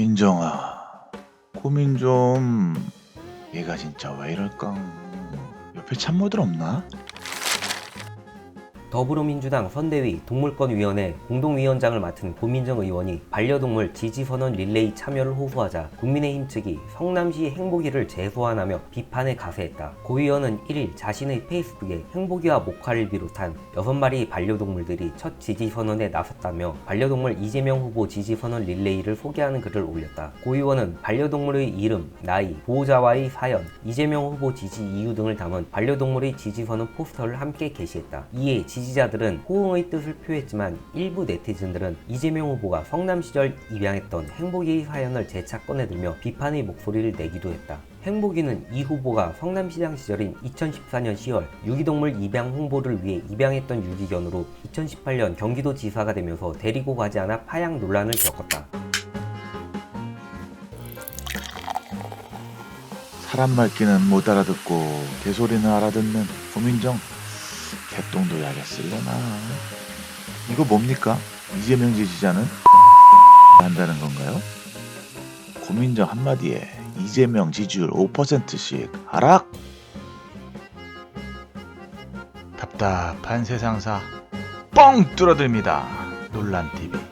민정아 고민 좀 얘가 진짜 왜 이럴까 옆에 참모들 없나? 더불어민주당 선대위 동물권위원회 공동위원장을 맡은 고민정 의원이 반려동물 지지선언 릴레이 참여를 호소하자 국민의힘 측이 성남시 행복이를 재소환하며 비판에 가세했다. 고 의원은 1일 자신의 페이스북에 행복이와 모카를 비롯한 6마리 반려동물들이 첫 지지선언에 나섰다며 반려동물 이재명 후보 지지선언 릴레이를 소개하는 글을 올렸다. 고 의원은 반려동물의 이름, 나이, 보호자와의 사연, 이재명 후보 지지 이유 등을 담은 반려동물의 지지선언 포스터를 함께 게시했다. 이에 지 지자들은 호응의 뜻을 표했지만 일부 네티즌들은 이재명 후보가 성남 시절 입양했던 행복이의 사연을 재차 꺼내들며 비판의 목소리를 내기도 했다. 행복이는 이 후보가 성남시장 시절인 2014년 10월 유기동물 입양 홍보를 위해 입양했던 유기견으로 2018년 경기도 지사가 되면서 데리고 가지 않아 파양 논란을 겪었다. 사람 말귀는 못 알아듣고 개소리는 알아듣는 고민정 개똥도 야겠을려나 이거 뭡니까? 이재명 지지자는 한다는 건가요? 고민정 한마디에 이재명 지지율 5%씩 하락 답답한 세상사 뻥 뚫어듭니다 논란TV